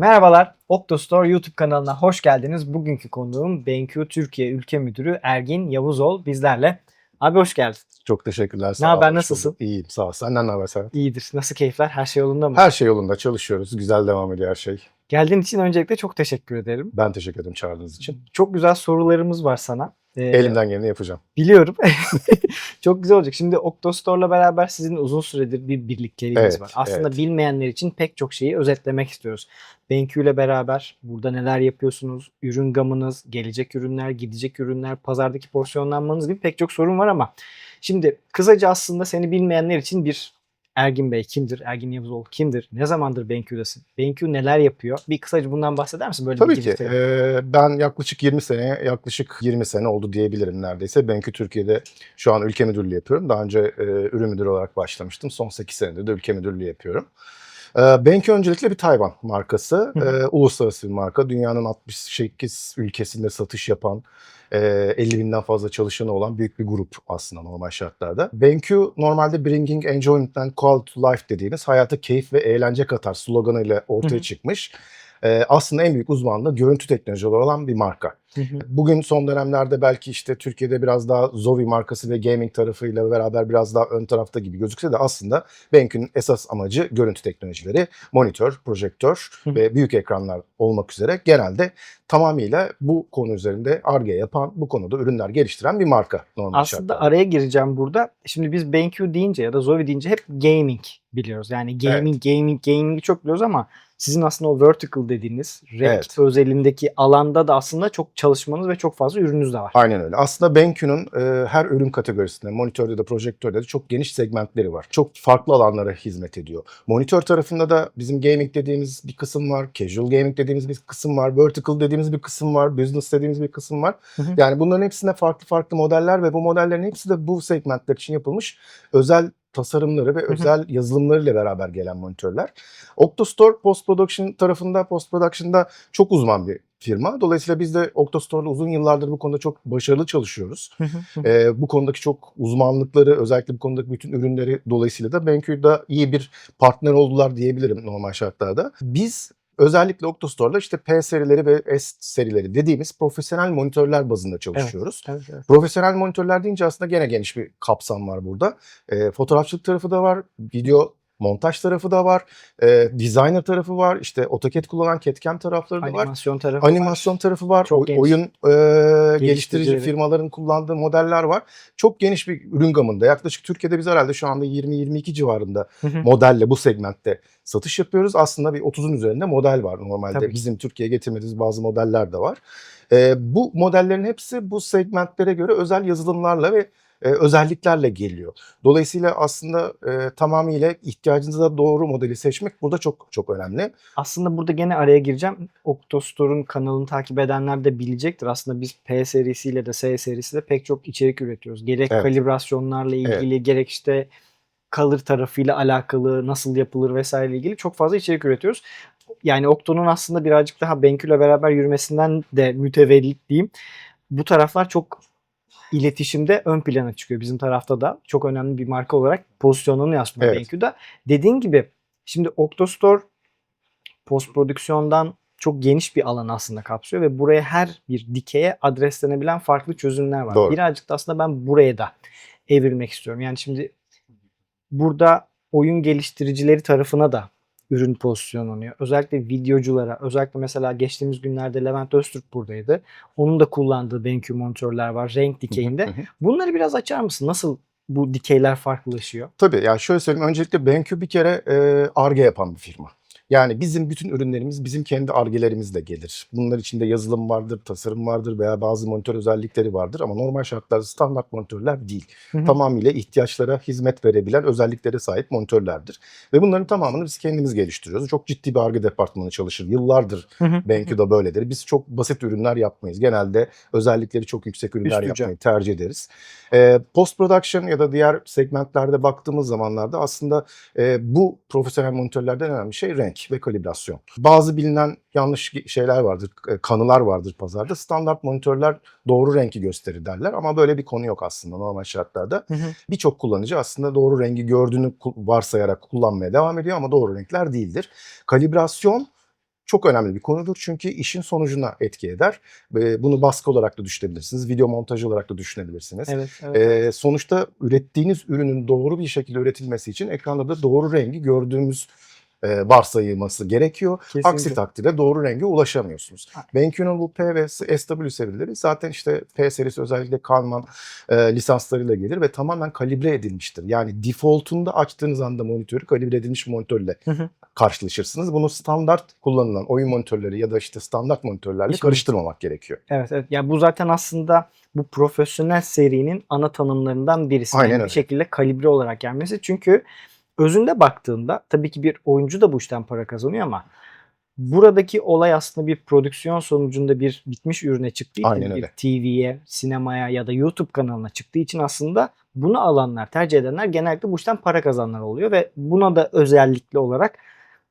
Merhabalar, Octostore YouTube kanalına hoş geldiniz. Bugünkü konuğum BenQ Türkiye Ülke Müdürü Ergin Yavuzol bizlerle. Abi hoş geldin. Çok teşekkürler. Ne haber, nasılsın? İyiyim sağ ol. Senden ne haber Serhat? İyidir. Nasıl keyifler? Her şey yolunda mı? Her şey yolunda çalışıyoruz. Güzel devam ediyor her şey. Geldiğin için öncelikle çok teşekkür ederim. Ben teşekkür ederim çağırdığınız için. Çok güzel sorularımız var sana. Ee, Elimden geleni yapacağım. Biliyorum. çok güzel olacak. Şimdi Octostore'la beraber sizin uzun süredir bir birlikteliğiniz Evet, var. Aslında evet. bilmeyenler için pek çok şeyi özetlemek istiyoruz. BenQ ile beraber burada neler yapıyorsunuz? Ürün gamınız, gelecek ürünler, gidecek ürünler, pazardaki porsiyonlanmanız gibi pek çok sorun var ama şimdi kısaca aslında seni bilmeyenler için bir Ergin Bey kimdir? Ergin Yavuzoğlu kimdir? Ne zamandır BenQ'dasın? BenQ neler yapıyor? Bir kısaca bundan bahseder misin? Böyle Tabii bir ki. Ee, ben yaklaşık 20 sene, yaklaşık 20 sene oldu diyebilirim neredeyse. Benki Türkiye'de şu an ülke müdürlüğü yapıyorum. Daha önce e, ürün müdürü olarak başlamıştım. Son 8 senedir de ülke müdürlüğü yapıyorum. Ee, Benki öncelikle bir Tayvan markası. Hı. Ee, uluslararası bir marka. Dünyanın 68 ülkesinde satış yapan, e, 50 binden fazla çalışanı olan büyük bir grup aslında normal şartlarda. BenQ normalde Bringing Enjoyment and Quality to Life dediğimiz hayata keyif ve eğlence katar sloganıyla ortaya hı. çıkmış. Ee, aslında en büyük uzmanlığı görüntü teknolojileri olan bir marka. Hı hı. Bugün son dönemlerde belki işte Türkiye'de biraz daha Zovi markası ve gaming tarafıyla beraber biraz daha ön tarafta gibi gözükse de aslında BenQ'nun esas amacı görüntü teknolojileri, monitör, projektör Hı. ve büyük ekranlar olmak üzere genelde tamamıyla bu konu üzerinde ARGE yapan, bu konuda ürünler geliştiren bir marka normal Aslında şartlarda. araya gireceğim burada. Şimdi biz BenQ deyince ya da Zovi deyince hep gaming biliyoruz. Yani gaming, gaming, gaming'i çok biliyoruz ama sizin aslında o vertical dediğiniz renk Evet. özelindeki alanda da aslında çok çalışmanız ve çok fazla ürününüz de var. Aynen öyle. Aslında BenQ'nun e, her ürün kategorisinde, monitörde de projektörde de çok geniş segmentleri var. Çok farklı alanlara hizmet ediyor. Monitör tarafında da bizim gaming dediğimiz bir kısım var, casual gaming dediğimiz bir kısım var, vertical dediğimiz bir kısım var, business dediğimiz bir kısım var. Hı hı. Yani bunların hepsinde farklı farklı modeller ve bu modellerin hepsi de bu segmentler için yapılmış özel tasarımları ve hı. özel yazılımlarıyla beraber gelen monitörler. Octostore post production tarafında, post production'da çok uzman bir firma. Dolayısıyla biz de Octostore'la uzun yıllardır bu konuda çok başarılı çalışıyoruz. Ee, bu konudaki çok uzmanlıkları, özellikle bu konudaki bütün ürünleri dolayısıyla da BenQ'da iyi bir partner oldular diyebilirim normal şartlarda. Biz özellikle Octostore'la işte P serileri ve S serileri dediğimiz profesyonel monitörler bazında çalışıyoruz. Evet, evet. Profesyonel monitörler deyince aslında gene geniş bir kapsam var burada. Ee, fotoğrafçılık tarafı da var, video montaj tarafı da var, e, designer tarafı var, işte AutoCAD kullanan CAD-CAM tarafları da var. Animasyon tarafı var. Animasyon tarafı var. Çok oy- geniş. oyun e, geliştirici firmaların kullandığı modeller var. Çok geniş bir ürün gamında. Yaklaşık Türkiye'de biz herhalde şu anda 20-22 civarında Hı hı. modelle bu segmentte satış yapıyoruz. Aslında bir 30'un üzerinde model var normalde. Tabii. Bizim Türkiye'ye getirmediğimiz bazı modeller de var. E, bu modellerin hepsi bu segmentlere göre özel yazılımlarla ve e, özelliklerle geliyor. Dolayısıyla aslında e, tamamıyla ihtiyacınıza doğru modeli seçmek burada çok çok önemli. Aslında burada gene araya gireceğim. Octostore'un kanalını takip edenler de bilecektir. Aslında biz P serisiyle de S serisiyle pek çok içerik üretiyoruz. Gerek Evet. kalibrasyonlarla ilgili, gerek işte kalır tarafıyla alakalı, nasıl yapılır vesaire ilgili çok fazla içerik üretiyoruz. Yani Octo'nun aslında birazcık daha BenQ ile beraber yürümesinden de mütevellit diyeyim. Bu taraflar çok iletişimde ön plana çıkıyor. Bizim tarafta da çok önemli bir marka olarak pozisyonlanıyor aslında Evet. BenQ'da. Dediğin gibi şimdi Octostore post prodüksiyondan çok geniş bir alan aslında kapsıyor ve buraya her bir dikeye adreslenebilen farklı çözümler var. Doğru. Birazcık da aslında ben buraya da evrilmek istiyorum. Yani şimdi burada oyun geliştiricileri tarafına da ürün pozisyonlanıyor. Özellikle videoculara, özellikle mesela geçtiğimiz günlerde Levent Öztürk buradaydı. Onun da kullandığı BenQ monitörler var renk dikeyinde. Bunları biraz açar mısın? Nasıl bu dikeyler farklılaşıyor? Tabii ya şöyle söyleyeyim. Öncelikle BenQ bir kere e, ARGE yapan bir firma. Yani bizim bütün ürünlerimiz bizim kendi argelerimizle gelir. Bunlar içinde yazılım vardır, tasarım vardır veya bazı monitör özellikleri vardır ama normal şartlarda standart monitörler değil. Hı hı. Tamamıyla ihtiyaçlara hizmet verebilen özelliklere sahip monitörlerdir. Ve bunların tamamını biz kendimiz geliştiriyoruz. Çok ciddi bir arge departmanı çalışır. Yıllardır Hı hı. Böyledir. Biz çok basit ürünler yapmayız. Genelde özellikleri çok yüksek ürünler Üstüce. yapmayı tercih ederiz. Ee, post production ya da diğer segmentlerde baktığımız zamanlarda aslında e, bu profesyonel monitörlerden en önemli şey renk ve kalibrasyon. Bazı bilinen yanlış şeyler vardır, e, kanılar vardır pazarda. Standart monitörler doğru renki gösterir derler ama böyle bir konu yok aslında normal şartlarda. Birçok kullanıcı aslında doğru rengi gördüğünü varsayarak kullanmaya devam ediyor ama doğru renkler değildir. Kalibrasyon çok önemli bir konudur. Çünkü işin sonucuna etki eder. Bunu baskı olarak da düşünebilirsiniz. Video montajı olarak da düşünebilirsiniz. Evet, evet. Ee, sonuçta ürettiğiniz ürünün doğru bir şekilde üretilmesi için ekranda da doğru rengi gördüğümüz e, varsayılması gerekiyor. Kesinlikle. Aksi takdirde doğru renge ulaşamıyorsunuz. BenQ'nun bu P ve SW serileri zaten işte P serisi özellikle Kalman e, lisanslarıyla gelir ve tamamen kalibre edilmiştir. Yani default'unda açtığınız anda monitörü kalibre edilmiş monitörle Hı hı. karşılaşırsınız. Bunu standart kullanılan oyun monitörleri ya da işte standart monitörlerle Hiç karıştırmamak gerekiyor. Evet, evet. Ya bu zaten aslında bu profesyonel serinin ana tanımlarından birisi. Aynen Yani bir öyle. şekilde kalibre olarak gelmesi. Çünkü özünde baktığında tabii ki bir oyuncu da bu işten para kazanıyor ama buradaki olay aslında bir prodüksiyon sonucunda bir bitmiş ürüne çıktığı için bir. TV'ye, sinemaya ya da YouTube kanalına çıktığı için aslında bunu alanlar, tercih edenler genellikle bu işten para kazananlar oluyor ve buna da özellikle olarak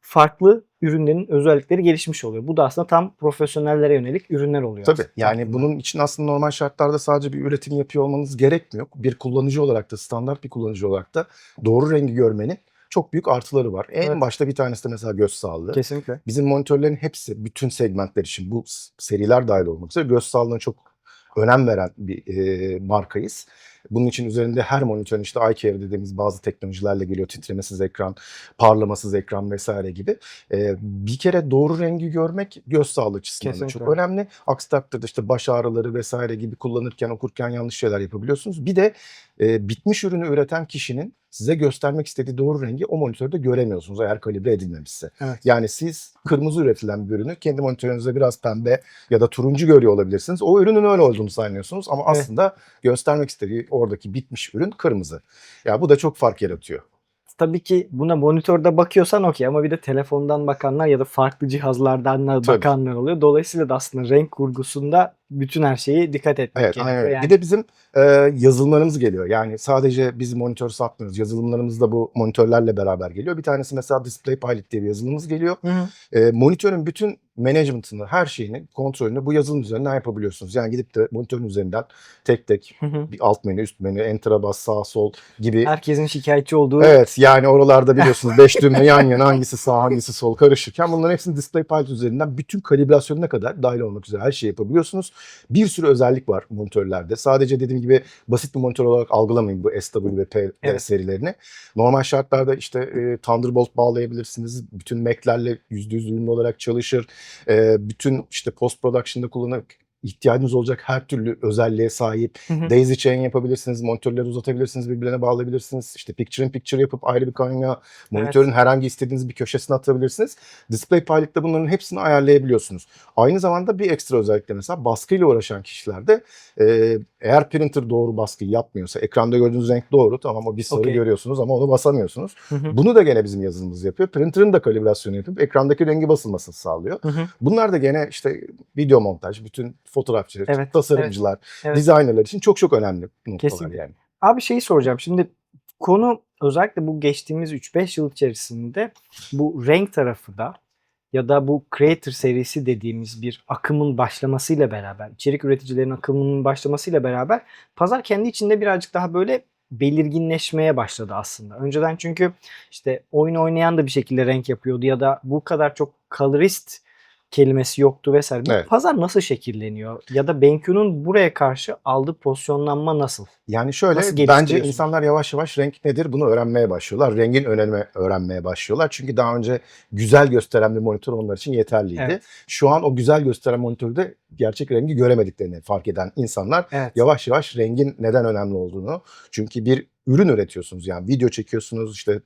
farklı ürünlerin özellikleri gelişmiş oluyor. Bu da aslında tam profesyonellere yönelik ürünler oluyor. Tabii aslında. yani bunun için aslında normal şartlarda sadece bir üretim yapıyor olmanız gerekmiyor. Bir kullanıcı olarak da standart bir kullanıcı olarak da doğru rengi görmenin çok büyük artıları var. En Evet. başta bir tanesi de mesela göz sağlığı. Kesinlikle. Bizim monitörlerin hepsi bütün segmentler için bu seriler dahil olmak üzere göz sağlığına çok önem veren bir e, markayız. Bunun için üzerinde her monitörün işte iCare dediğimiz bazı teknolojilerle geliyor. Titremesiz ekran, parlamasız ekran vesaire gibi. E, bir kere doğru rengi görmek göz sağlığı açısından da Kesinlikle. çok önemli. Aksi takdirde işte baş ağrıları vesaire gibi kullanırken okurken yanlış şeyler yapabiliyorsunuz. Bir de e, bitmiş ürünü üreten kişinin size göstermek istediği doğru rengi o monitörde göremiyorsunuz eğer kalibre edilmemişse. Evet. Yani siz kırmızı üretilen bir ürünü kendi monitörünüzde biraz pembe ya da turuncu görüyor olabilirsiniz. O ürünün öyle olduğunu sanıyorsunuz ama Evet. aslında göstermek istediği oradaki bitmiş ürün kırmızı. Ya bu da çok fark yaratıyor. Tabii ki buna monitörde bakıyorsan okey ama bir de telefondan bakanlar ya da farklı cihazlardan da bakanlar oluyor. Dolayısıyla da aslında renk kurgusunda bütün her şeyi dikkat etmek Evet, gerekiyor. öyle. Yani Bir de bizim e, yazılımlarımız geliyor. Yani sadece biz monitör satmıyoruz. Yazılımlarımız da bu monitörlerle beraber geliyor. Bir tanesi mesela Display Pilot diye bir yazılımımız geliyor. Hı hı. E, monitörün bütün management'ını, her şeyini, kontrolünü bu yazılım üzerinden yapabiliyorsunuz. Yani gidip de monitörün üzerinden tek tek Hı hı. bir alt menü, üst menü, enter'a bas, sağ sol gibi. Herkesin şikayetçi olduğu Evet yani oralarda biliyorsunuz 5 düğme yan yana hangisi sağ hangisi sol karışırken bunların hepsini Display Pilot üzerinden bütün kalibrasyonuna kadar dahil olmak üzere her şeyi yapabiliyorsunuz. Bir sürü özellik var monitörlerde. Sadece dediğim gibi basit bir monitör olarak algılamayın bu SW ve P Evet. serilerini. Normal şartlarda işte e, Thunderbolt bağlayabilirsiniz. Bütün Mac'lerle %100 uyumlu olarak çalışır. E, bütün işte post production'da kullanıp ihtiyacınız olacak her türlü özelliğe sahip. Hı hı. Daisy chain yapabilirsiniz, monitörleri uzatabilirsiniz, birbirine bağlayabilirsiniz. İşte picture in picture yapıp ayrı bir kaynağı monitörün herhangi istediğiniz bir köşesine atabilirsiniz. Display Pilot'ta bunların hepsini ayarlayabiliyorsunuz. Aynı zamanda bir ekstra özellik de mesela baskıyla uğraşan kişilerde e, eğer printer doğru baskıyı yapmıyorsa, ekranda gördüğünüz renk doğru tamam o bir sarı Okey. görüyorsunuz ama onu basamıyorsunuz. Hı hı. Bunu da gene bizim yazılımımız yapıyor. Printer'ın da kalibrasyonu yapıp ekrandaki rengi basılmasını sağlıyor. Hı hı. Bunlar da gene işte video montaj, bütün fotoğrafçı, Evet, tasarımcılar, evet. designerlar için çok çok önemli noktalar Kesinlikle. yani. Abi şeyi soracağım. Şimdi konu özellikle bu geçtiğimiz 3-5 yıl içerisinde bu renk tarafı da ya da bu creator serisi dediğimiz bir akımın başlamasıyla beraber, içerik üreticilerin akımının başlamasıyla beraber pazar kendi içinde birazcık daha böyle belirginleşmeye başladı aslında. Önceden çünkü işte oyun oynayan da bir şekilde renk yapıyordu ya da bu kadar çok colorist kelimesi yoktu vesaire. Evet. pazar nasıl şekilleniyor? Ya da BenQ'nun buraya karşı aldığı pozisyonlanma nasıl? Yani şöyle Nasıl bence insanlar yavaş yavaş renk nedir bunu öğrenmeye başlıyorlar. Rengin önemi öğrenmeye başlıyorlar. Çünkü daha önce güzel gösteren bir monitör onlar için yeterliydi. Evet. Şu an o güzel gösteren monitörde gerçek rengi göremediklerini fark eden insanlar Evet. yavaş yavaş rengin neden önemli olduğunu. Çünkü bir ürün üretiyorsunuz yani video çekiyorsunuz işte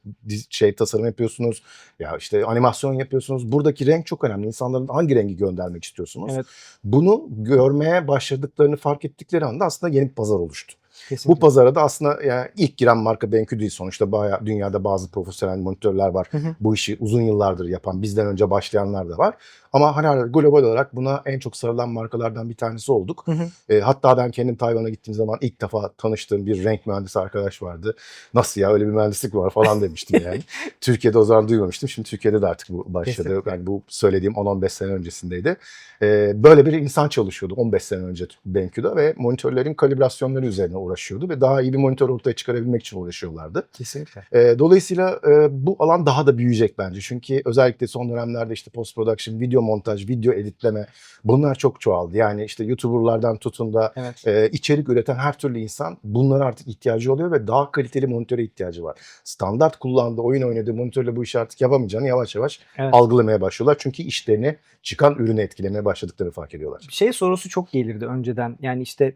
şey tasarım yapıyorsunuz ya işte animasyon yapıyorsunuz. Buradaki renk çok önemli. İnsanların hangi rengi göndermek istiyorsunuz? Evet. Bunu görmeye başladıklarını fark ettikleri anda aslında yeni bir pazar oluştu. Kesinlikle. Bu pazara da aslında yani ilk giren marka BenQ değil sonuçta bayağı dünyada bazı profesyonel monitörler var. Hı hı. Bu işi uzun yıllardır yapan bizden önce başlayanlar da var. Ama hani global olarak buna en çok sarılan markalardan bir tanesi olduk. Hı hı. E, hatta ben kendim Tayvan'a gittiğim zaman ilk defa tanıştığım bir renk mühendisi arkadaş vardı. Nasıl ya öyle bir mühendislik var falan demiştim yani. Türkiye'de o zaman duymamıştım. Şimdi Türkiye'de de artık bu başladı. Kesinlikle. Yani bu söylediğim 10-15 sene öncesindeydi. E, böyle bir insan çalışıyordu 15 sene önce BenQ'da ve monitörlerin kalibrasyonları üzerine uğraşıyordu ve daha iyi bir monitör ortaya çıkarabilmek için uğraşıyorlardı. Kesinlikle. E, dolayısıyla e, bu alan daha da büyüyecek bence. Çünkü özellikle son dönemlerde işte post production, video montaj, video editleme bunlar çok çoğaldı. Yani işte YouTuber'lardan tutun da Evet. e, içerik üreten her türlü insan bunlara artık ihtiyacı oluyor ve daha kaliteli monitöre ihtiyacı var. Standart kullandığı, oyun oynadığı monitörle bu işi artık yapamayacağını yavaş yavaş Evet. algılamaya başlıyorlar. Çünkü işlerini çıkan ürünü etkilemeye başladıklarını fark ediyorlar. şey sorusu çok gelirdi önceden. Yani işte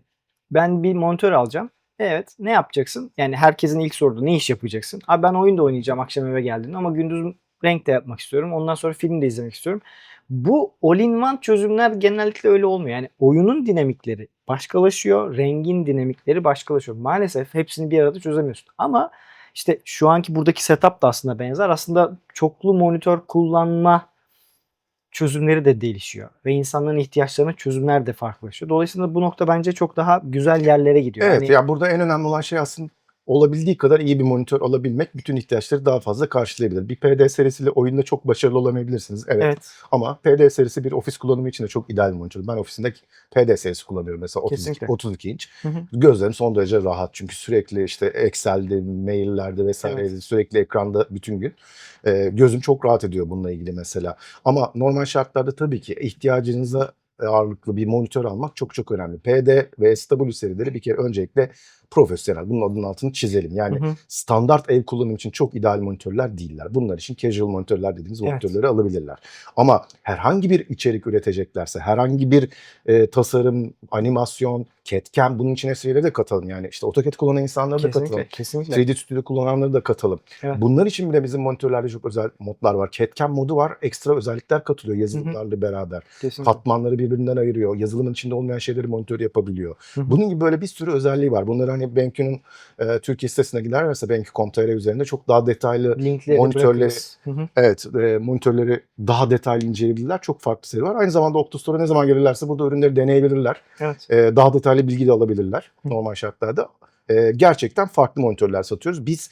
ben bir monitör alacağım. Evet ne yapacaksın? Yani herkesin ilk sorduğu ne iş yapacaksın? Abi ben oyun da oynayacağım akşam eve geldiğinde ama gündüz renk de yapmak istiyorum. Ondan sonra film de izlemek istiyorum. Bu all-in-one çözümler genellikle öyle olmuyor. Yani oyunun dinamikleri başkalaşıyor, rengin dinamikleri başkalaşıyor. Maalesef hepsini bir arada çözemiyorsun. Ama işte şu anki buradaki setup da aslında benzer. Aslında çoklu monitör kullanma çözümleri de değişiyor ve insanların ihtiyaçlarına çözümler de farklılaşıyor. Dolayısıyla bu nokta bence çok daha güzel yerlere gidiyor. Evet Hani ya burada en önemli olan şey aslında olabildiği kadar iyi bir monitör alabilmek bütün ihtiyaçları daha fazla karşılayabilir. Bir PD serisiyle oyunda çok başarılı olamayabilirsiniz. Evet. evet, Ama PD serisi bir ofis kullanımı için de çok ideal bir monitör. Ben ofisinde PD serisi kullanıyorum mesela 32, Kesinlikle. 32 inç. Hı hı. Gözlerim son derece rahat çünkü sürekli işte Excel'de, maillerde vesaire Evet. sürekli ekranda bütün gün. Ee, gözüm çok rahat ediyor bununla ilgili mesela. Ama normal şartlarda tabii ki ihtiyacınıza ağırlıklı bir monitör almak çok çok önemli. PD ve SW serileri bir kere öncelikle profesyonel. Bunun adının altını çizelim. Yani Hı hı. standart ev kullanımı için çok ideal monitörler değiller. Bunlar için casual monitörler dediğimiz Evet. monitörleri alabilirler. Ama herhangi bir içerik üreteceklerse, herhangi bir e, tasarım, animasyon, CAD-CAM bunun içine şeyleri de katalım. Yani işte AutoCAD kullanan insanları da katalım. kesinlikle, kesinlikle. 3D Studio kullananları da katalım. Evet. Bunlar için bile bizim monitörlerde çok özel modlar var. CAD-CAM modu var. Ekstra özellikler katılıyor yazılımlarla beraber. kesinlikle. Katmanları birbirinden ayırıyor. Yazılımın içinde olmayan şeyleri monitör yapabiliyor. Hı hı. Bunun gibi böyle bir sürü özelliği var. Bunları hani BenQ'nun e, Türkiye sitesine giderlerse BenQ.com.tr üzerinde çok daha detaylı Linkleri monitörleri- bırakırız. Hı hı. evet e, monitörleri daha detaylı inceleyebilirler. Çok farklı seri var. Aynı zamanda Octostore'a ne zaman gelirlerse burada ürünleri deneyebilirler. Evet. E, daha detaylı bilgi de alabilirler Hı. normal şartlarda. E, gerçekten farklı monitörler satıyoruz. Biz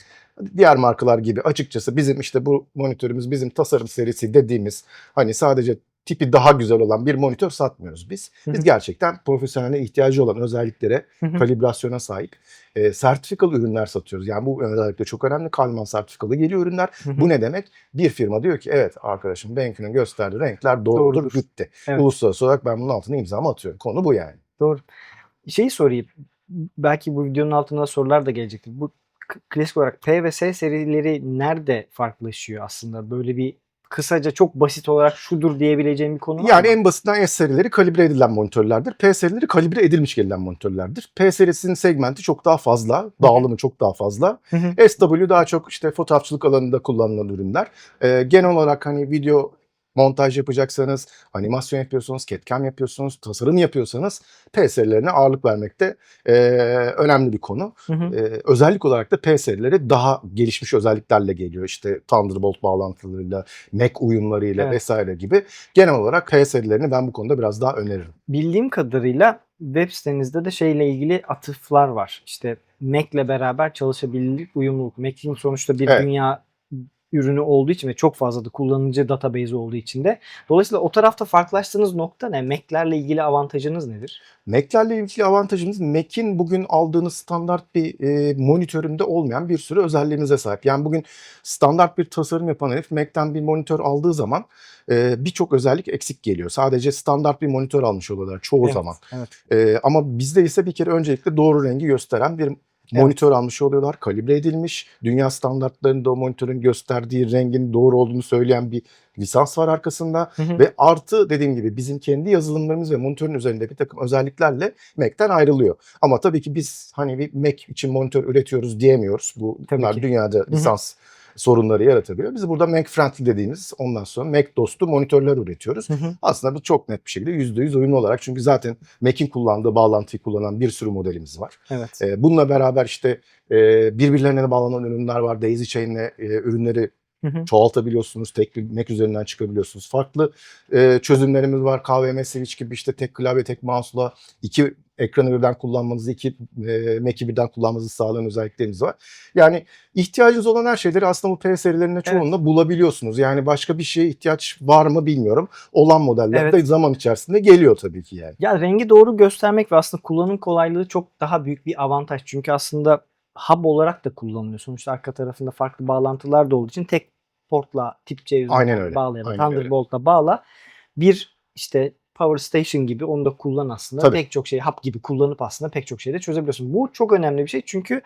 diğer markalar gibi açıkçası bizim işte bu monitörümüz bizim tasarım serisi dediğimiz hani sadece tipi daha güzel olan bir monitör satmıyoruz biz. Biz gerçekten profesyonel ihtiyacı olan özelliklere kalibrasyona sahip e, sertifikalı ürünler satıyoruz. Yani bu özellikle çok önemli. Kalman sertifikalı geliyor ürünler. Bu ne demek? Bir firma diyor ki evet arkadaşım BenQ'nun gösterdiği renkler doğrudur, Doğrudur. bitti. Evet. Uluslararası olarak ben bunun altına imzamı atıyorum. Konu bu yani. Doğru. Şeyi sorayım. Belki bu videonun altında sorular da gelecektir. Bu klasik olarak P ve S serileri nerede farklılaşıyor aslında? Böyle bir kısaca çok basit olarak şudur diyebileceğim bir konu var Yani mı? en basitinden S serileri kalibre edilen monitörlerdir. P serileri kalibre edilmiş gelen monitörlerdir. P serisinin segmenti çok daha fazla, dağılımı çok daha fazla. Hı hı. SW daha çok işte fotoğrafçılık alanında kullanılan ürünler. Ee, genel olarak hani video montaj yapacaksanız, animasyon yapıyorsunuz, CAD-CAM yapıyorsunuz, tasarım yapıyorsanız P serilerine ağırlık vermekte ee, önemli bir konu. Hı hı. Ee, özellik olarak da P serileri daha gelişmiş özelliklerle geliyor. İşte Thunderbolt bağlantılarıyla, Mac uyumlarıyla Evet. vesaire gibi. Genel olarak P serilerini ben bu konuda biraz daha öneririm. Bildiğim kadarıyla web sitenizde de şeyle ilgili atıflar var. İşte Mac'le beraber çalışabilirlik, uyumluluk. Mac'in sonuçta bir Evet. dünya ürünü olduğu için ve çok fazla da kullanıcı database olduğu için de. Dolayısıyla o tarafta farklılaştığınız nokta ne? Mac'lerle ilgili avantajınız nedir? Mac'lerle ilgili avantajımız Mac'in bugün aldığınız standart bir e, monitöründe olmayan bir sürü özelliğimize sahip. Yani bugün standart bir tasarım yapan herif Mac'ten bir monitör aldığı zaman e, birçok özellik eksik geliyor. Sadece standart bir monitör almış oluyorlar çoğu Evet, zaman. Evet. E, ama bizde ise bir kere öncelikle doğru rengi gösteren bir monitör almış oluyorlar. Kalibre edilmiş. Dünya standartlarında o monitörün gösterdiği rengin doğru olduğunu söyleyen bir lisans var arkasında. Hı hı. Ve artı dediğim gibi bizim kendi yazılımlarımız ve monitörün üzerinde bir takım özelliklerle Mac'ten ayrılıyor. Ama tabii ki biz hani bir Mac için monitör üretiyoruz diyemiyoruz. Bu Tabii bunlar ki. dünyada lisans sorunları yaratabiliyor. Biz burada Mac friendly dediğimiz ondan sonra Mac dostu monitörler üretiyoruz. Hı hı. Aslında bu çok net bir şekilde %100 uyumlu olarak çünkü zaten Mac'in kullandığı bağlantıyı kullanan bir sürü modelimiz var. Evet. Ee, bununla beraber işte e, birbirlerine bağlanan ürünler var. Daisy Chain'le e, ürünleri Hı hı. çoğaltabiliyorsunuz. Tek bir Mac üzerinden çıkabiliyorsunuz. Farklı e, çözümlerimiz var. KVM Switch gibi işte tek klavye tek mouse'la iki ekranı birden kullanmanızı, iki e, Mac'i birden kullanmanızı sağlayan özelliklerimiz var. Yani ihtiyacınız olan her şeyleri aslında bu P serilerinde çoğunluğunda bulabiliyorsunuz. Yani başka bir şeye ihtiyaç var mı bilmiyorum. Olan modeller Evet. de zaman içerisinde geliyor tabii ki yani. Ya rengi doğru göstermek ve aslında kullanım kolaylığı çok daha büyük bir avantaj. Çünkü aslında hub olarak da kullanılıyor. Sonuçta arka tarafında farklı bağlantılar da olduğu için tek portla tip C üzerinden bağla ya da. Thunderbolt'la bağla. Bir işte Power Station gibi onu da kullan aslında. Tabii. Pek çok şey hub gibi kullanıp aslında pek çok şeyde çözebiliyorsun. Bu çok önemli bir şey çünkü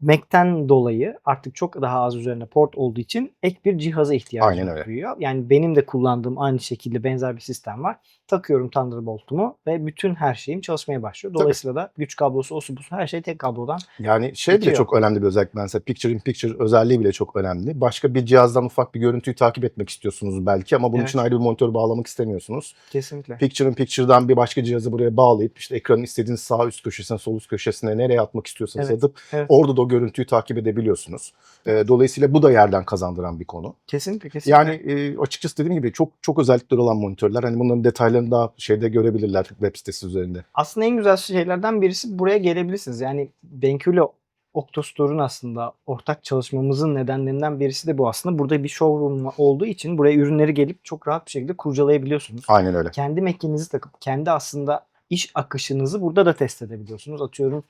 Mac'ten dolayı artık çok daha az üzerine port olduğu için ek bir cihaza ihtiyacım duyuyor. Yani benim de kullandığım aynı şekilde benzer bir sistem var. Takıyorum Thunderbolt'umu ve bütün her şeyim çalışmaya başlıyor. Tabii. Dolayısıyla da güç kablosu, osu busu her şey tek kablodan. Yani şey bile Bitiyor. çok önemli bir özellik mesela Picture in Picture özelliği bile çok önemli. Başka bir cihazdan ufak bir görüntüyü takip etmek istiyorsunuz belki ama bunun Evet. için ayrı bir monitör bağlamak istemiyorsunuz. Kesinlikle. Picture in Picture'dan bir başka cihazı buraya bağlayıp işte ekranın istediğiniz sağ üst köşesine, sol üst köşesine nereye atmak istiyorsanız Evet, atıp evet. orada da o görüntüyü takip edebiliyorsunuz. Ee, dolayısıyla bu da yerden kazandıran bir konu. Kesinlikle kesinlikle. Yani e, açıkçası dediğim gibi çok çok özellikleri olan monitörler. Hani bunların detaylarını daha şeyde görebilirler web sitesi üzerinde. aslında en güzel şeylerden birisi buraya gelebilirsiniz. Yani BenQ ile Octostore'un aslında ortak çalışmamızın nedenlerinden birisi de bu aslında. Burada bir showroom olduğu için buraya ürünleri gelip çok rahat bir şekilde kurcalayabiliyorsunuz. Aynen öyle. Kendi Mac'inizi takıp kendi aslında iş akışınızı burada da test edebiliyorsunuz. Atıyorum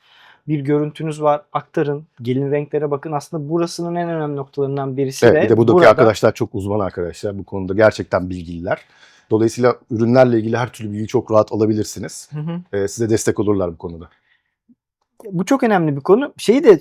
bir görüntünüz var aktarın gelin renklere bakın aslında burasının en önemli noktalarından birisi Evet, de bir de buradaki burada- arkadaşlar çok uzman arkadaşlar bu konuda gerçekten bilgililer. Dolayısıyla ürünlerle ilgili her türlü bilgiyi çok rahat alabilirsiniz. Hı hı. Ee, size destek olurlar bu konuda. Bu çok önemli bir konu. Şeyi de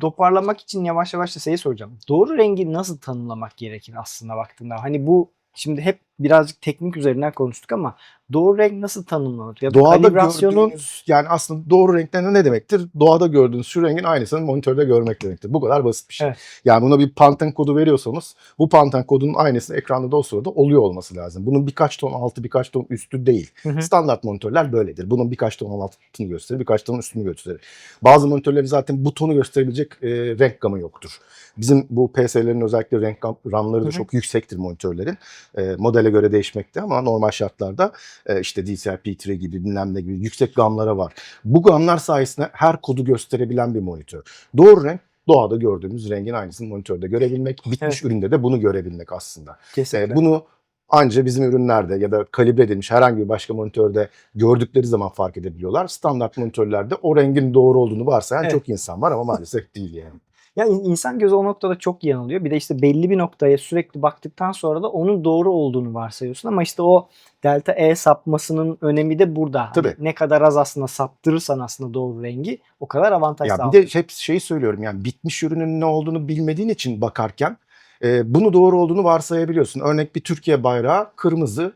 toparlamak için yavaş yavaş da şeyi soracağım. Doğru rengi nasıl tanımlamak gerekir aslında baktığında? Hani bu şimdi hep birazcık teknik üzerinden konuştuk ama doğru renk nasıl tanımlanır? Ya da Doğada kalibrasyonun gördüğünüz yani aslında doğru renkler ne demektir? Doğada gördüğünüz şu rengin aynısını monitörde görmek demektir. Bu kadar basit bir şey. Evet. Yani buna bir Pantene kodu veriyorsanız bu Pantene kodunun aynısını ekranda da o sırada oluyor olması lazım. Bunun birkaç ton altı birkaç ton üstü değil. Hı hı. Standart monitörler böyledir. Bunun birkaç ton altını gösterir, birkaç ton üstünü gösterir. Bazı monitörlerin zaten bu tonu gösterebilecek e, renk gamı yoktur. Bizim bu PS'lerin özellikle renk ramları da Hı hı. çok yüksektir monitörlerin. E, modele göre değişmekte ama normal şartlarda e, işte DCI P3 gibi bilmem ne gibi yüksek gamlara var. Bu gamlar sayesinde her kodu gösterebilen bir monitör. Doğru renk doğada gördüğümüz rengin aynısını monitörde görebilmek, bitmiş Evet. üründe de bunu görebilmek aslında. kesinlikle. E, bunu anca bizim ürünlerde ya da kalibre edilmiş herhangi bir başka monitörde gördükleri zaman fark edebiliyorlar. Standart monitörlerde o rengin doğru olduğunu varsayan Evet. çok insan var ama maalesef değil yani. Ya in- insan gözü o noktada çok yanılıyor. Bir de işte belli bir noktaya sürekli baktıktan sonra da onun doğru olduğunu varsayıyorsun ama işte o delta E sapmasının önemi de burada. Hani Tabii. ne kadar az aslında saptırırsan aslında doğru rengi o kadar avantaj Ya bir de hep şeyi söylüyorum yani bitmiş ürünün ne olduğunu bilmediğin için bakarken e, bunu doğru olduğunu varsayabiliyorsun. Örnek bir Türkiye bayrağı kırmızı,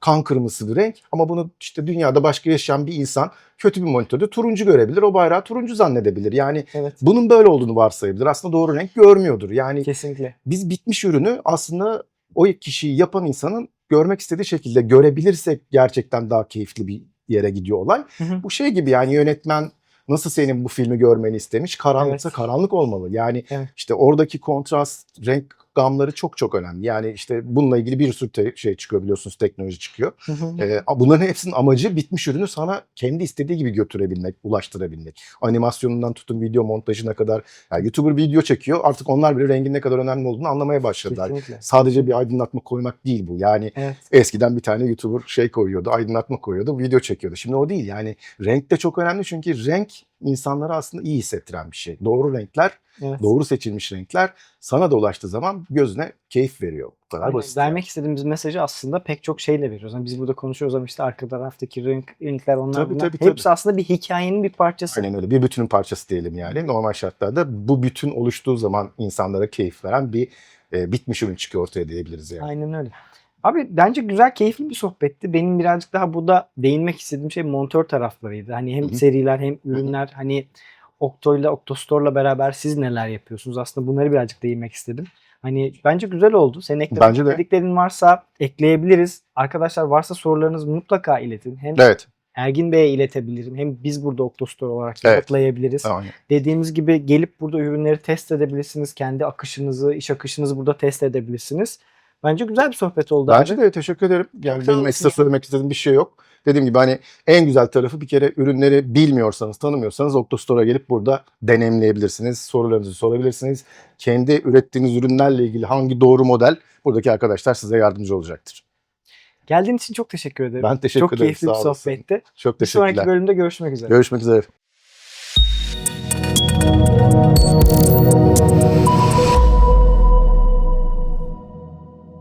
kan kırmızısı bir renk ama bunu işte dünyada başka yaşayan bir insan kötü bir monitörde turuncu görebilir. O bayrağı turuncu zannedebilir. Yani Evet. bunun böyle olduğunu varsayabilir. Aslında doğru renk görmüyordur. Yani Kesinlikle. biz bitmiş ürünü aslında o kişiyi yapan insanın görmek istediği şekilde görebilirsek gerçekten daha keyifli bir yere gidiyor olay. Hı hı. Bu şey gibi yani yönetmen nasıl senin bu filmi görmeni istemiş? Karanlıksa Evet. karanlık olmalı. Yani Evet. işte oradaki kontrast, renk gamları çok çok önemli. Yani işte bununla ilgili bir sürü te- şey çıkıyor biliyorsunuz teknoloji çıkıyor. Hı hı. Bunların hepsinin amacı bitmiş ürünü sana kendi istediği gibi götürebilmek, ulaştırabilmek. Animasyonundan tutun video montajına kadar. Yani YouTuber video çekiyor artık onlar bile rengin ne kadar önemli olduğunu anlamaya başladılar. Kesinlikle. Sadece bir aydınlatma koymak değil bu. Yani Evet. eskiden bir tane YouTuber şey koyuyordu, aydınlatma koyuyordu, video çekiyordu. Şimdi o değil. Yani renk de çok önemli çünkü renk insanlara aslında iyi hissettiren bir şey. Doğru renkler, Evet. doğru seçilmiş renkler sana da ulaştığı zaman gözüne keyif veriyor. Bu kadar basit. Vermek istediğimiz mesajı aslında pek çok şeyle veriyoruz. Yani biz burada konuşuyoruz ama işte arka taraftaki renk, renkler onlar Tabii, bunlar. tabii, Hepsi aslında bir hikayenin bir parçası. Aynen öyle. Bir bütünün parçası diyelim yani. Normal şartlarda bu bütün oluştuğu zaman insanlara keyif veren bir e, bitmiş ürün çıkıyor ortaya diyebiliriz yani. Aynen öyle. Abi bence güzel, keyifli bir sohbetti. Benim birazcık daha burada değinmek istediğim şey montör taraflarıydı. Hani hem Hı hı. seriler hem ürünler hani Octo'yla Octostore'la beraber siz neler yapıyorsunuz? Aslında bunları birazcık değinmek istedim. Hani bence güzel oldu. Senin eklemek istediklerin varsa ekleyebiliriz. Arkadaşlar varsa sorularınız mutlaka iletin. Hem Evet. Ergin Bey'e iletebilirim. Hem biz burada Oktostore olarak Evet. yanıtlayabiliriz. Aynen. Dediğimiz gibi gelip burada ürünleri test edebilirsiniz. Kendi akışınızı, iş akışınızı burada test edebilirsiniz. Bence güzel bir sohbet oldu. Bence abi. de teşekkür ederim. Yani benim ekstra söylemek istediğim bir şey yok. Dediğim gibi hani en güzel tarafı bir kere ürünleri bilmiyorsanız, tanımıyorsanız Oktostore'a gelip burada deneyimleyebilirsiniz. Sorularınızı sorabilirsiniz. Kendi ürettiğiniz ürünlerle ilgili hangi doğru model buradaki arkadaşlar size yardımcı olacaktır. Geldiğin için çok teşekkür ederim. Ben teşekkür çok ederim. keyifli bir olasın. sohbetti. Çok Bir sonraki teşekkürler. bölümde görüşmek üzere. Görüşmek üzere.